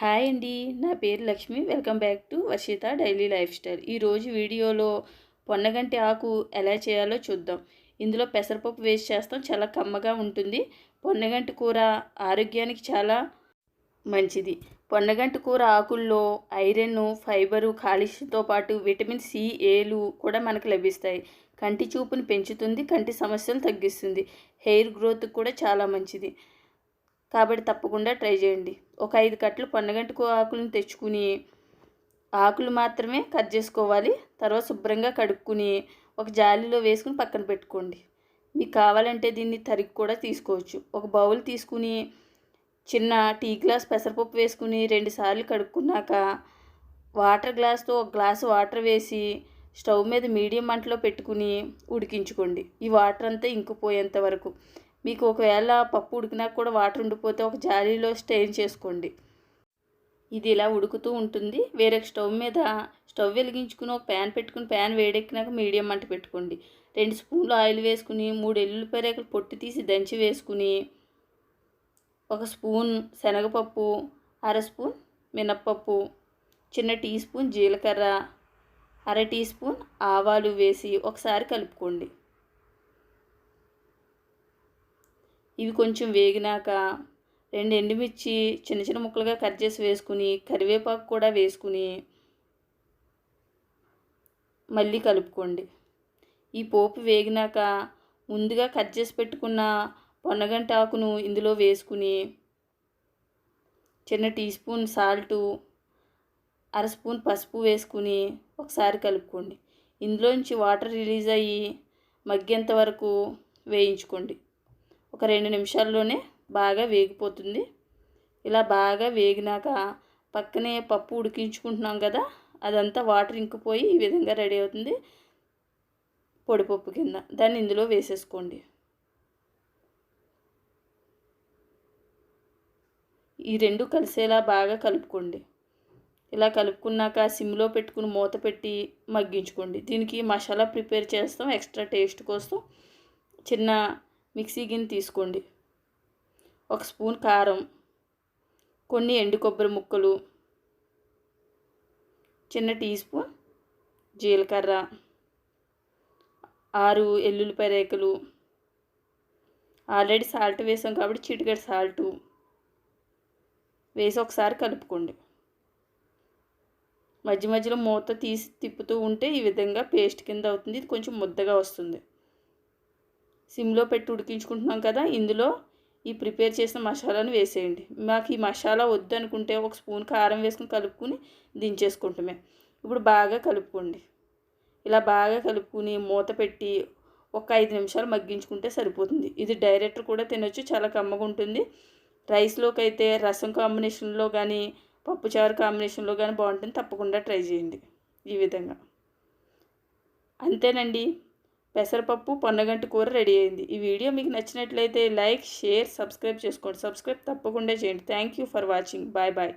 Hi అండి. నా పేరు Lakshmi. Welcome back to Varshita daily life style. ఈరోజు వీడియోలో పొన్నగంటి ఆకు ఎలా చేయాలో చూద్దాం. ఇందులో పెసరపప్పు వేస్ట్ చేస్తాం. చాలా కమ్మగా ఉంటుంది. పొన్నగంటి కూర ఆరోగ్యానికి చాలా మంచిది. పొన్నగంటి కూర ఆకుల్లో ఐరన్ ఫైబరు కాలుష్యంతో పాటు విటమిన్ సి ఏలు కూడా మనకు లభిస్తాయి. కంటి చూపును పెంచుతుంది. కంటి సమస్యలు తగ్గిస్తుంది. హెయిర్ గ్రోత్ కూడా చాలా మంచిది. కాబట్టి తప్పకుండా ట్రై చేయండి. ఒక ఐదు కట్టలు పొన్నగంటి ఆకులను తెచ్చుకుని ఆకులు మాత్రమే కట్ చేసుకోవాలి. తర్వాత శుభ్రంగా కడుక్కుని ఒక జాలీలో వేసుకుని పక్కన పెట్టుకోండి. మీకు కావాలంటే దీన్ని తరిగి కూడా తీసుకోవచ్చు. ఒక బౌల్ తీసుకుని చిన్న టీ గ్లాస్ పెసరపప్పు వేసుకుని రెండుసార్లు కడుక్కున్నాక వాటర్ గ్లాస్తో ఒక గ్లాసు వాటర్ వేసి స్టవ్ మీద మీడియం మంటలో పెట్టుకుని ఉడికించుకోండి. ఈ వాటర్ అంతా ఇంకిపోయేంత వరకు. మీకు ఒకవేళ పప్పు ఉడికినాక కూడా వాటర్ ఉండిపోతే ఒక జాలీలో స్టెయిన్ చేసుకోండి. ఇది ఇలా ఉడుకుతూ ఉంటుంది. వేరే స్టవ్ మీద స్టవ్ వెలిగించుకుని ఒక ప్యాన్ పెట్టుకుని ప్యాన్ వేడెక్కినాక మీడియం మంట పెట్టుకోండి. రెండు స్పూన్లు ఆయిల్ వేసుకుని మూడు ఎల్లుల్లిపాయ రేకులు పొట్టి తీసి దంచి వేసుకుని ఒక స్పూన్ శనగపప్పు అర స్పూన్ మినప్పప్పు చిన్న టీ స్పూన్ జీలకర్ర అర టీ స్పూన్ ఆవాలు వేసి ఒకసారి కలుపుకోండి. ఇవి కొంచెం వేగినాక రెండు ఎండుమిర్చి చిన్న చిన్న ముక్కలుగా కట్ చేసి వేసుకుని కరివేపాకు కూడా వేసుకుని మళ్ళీ కలుపుకోండి. ఈ పోపు వేగినాక ముందుగా కట్ చేసి పెట్టుకున్న పొన్నగంట ఆకును ఇందులో వేసుకుని చిన్న టీ స్పూన్ సాల్టు అర స్పూన్ పసుపు వేసుకుని ఒకసారి కలుపుకోండి. ఇందులోంచి వాటర్ రిలీజ్ అయ్యి మగ్గేంత వరకు వేయించుకోండి. ఒక రెండు నిమిషాల్లోనే బాగా వేగిపోతుంది. ఇలా బాగా వేగినాక పక్కనే పప్పు ఉడికించుకుంటున్నాం కదా అదంతా వాటర్ ఇంకిపోయి ఈ విధంగా రెడీ అవుతుంది. పొడిపప్పు కింద దాన్ని ఇందులో వేసేసుకోండి. ఈ రెండు కలిసేలా బాగా కలుపుకోండి. ఇలా కలుపుకున్నాక సిమ్లో పెట్టుకుని మూత పెట్టి మగ్గించుకోండి. దీనికి మసాలా ప్రిపేర్ చేస్తాం ఎక్స్ట్రా టేస్ట్ కోసం. చిన్న మిక్సీ గిన్నె తీసుకోండి. ఒక స్పూన్ కారం కొన్ని ఎండు కొబ్బరి ముక్కలు చిన్న టీ స్పూన్ జీలకర్ర ఆరు ఎల్లుల్లిపాయ రేకులు ఆల్రెడీ సాల్ట్ వేసాం కాబట్టి చిటికెడు సాల్టు వేసి ఒకసారి కలుపుకోండి. మధ్య మధ్యలో మూత తీసి తిప్పుతూ ఉంటే ఈ విధంగా పేస్ట్ కింద అవుతుంది. ఇది కొంచెం ముద్దగా వస్తుంది. సిమ్లో పెట్టి ఉడికించుకుంటున్నాం కదా ఇందులో ఈ ప్రిపేర్ చేసిన మసాలాను వేసేయండి. మాకు ఈ మసాలా వద్దు అనుకుంటే ఒక స్పూన్ కారం వేసుకుని కలుపుకుని దించేసుకుంటామే. ఇప్పుడు బాగా కలుపుకోండి. ఇలా బాగా కలుపుకుని మూత పెట్టి ఒక ఐదు నిమిషాలు మగ్గించుకుంటే సరిపోతుంది. ఇది డైరెక్ట్ కూడా తినొచ్చు చాలా కమ్మగా ఉంటుంది. రైస్లోకి అయితే రసం కాంబినేషన్లో కానీ పప్పుచారు కాంబినేషన్లో కానీ బాగుంటుంది. తప్పకుండా ట్రై చేయండి ఈ విధంగా. అంతేనండి. పెసరపప్పు పొన్నగంటి కూర రెడీ అయింది. ఈ వీడియో మీకు నచ్చినట్లయితే లైక్ షేర్ సబ్స్క్రైబ్ చేసుకోండి. సబ్స్క్రైబ్ తప్పకుండా చేయండి. Thank you for watching. Bye bye.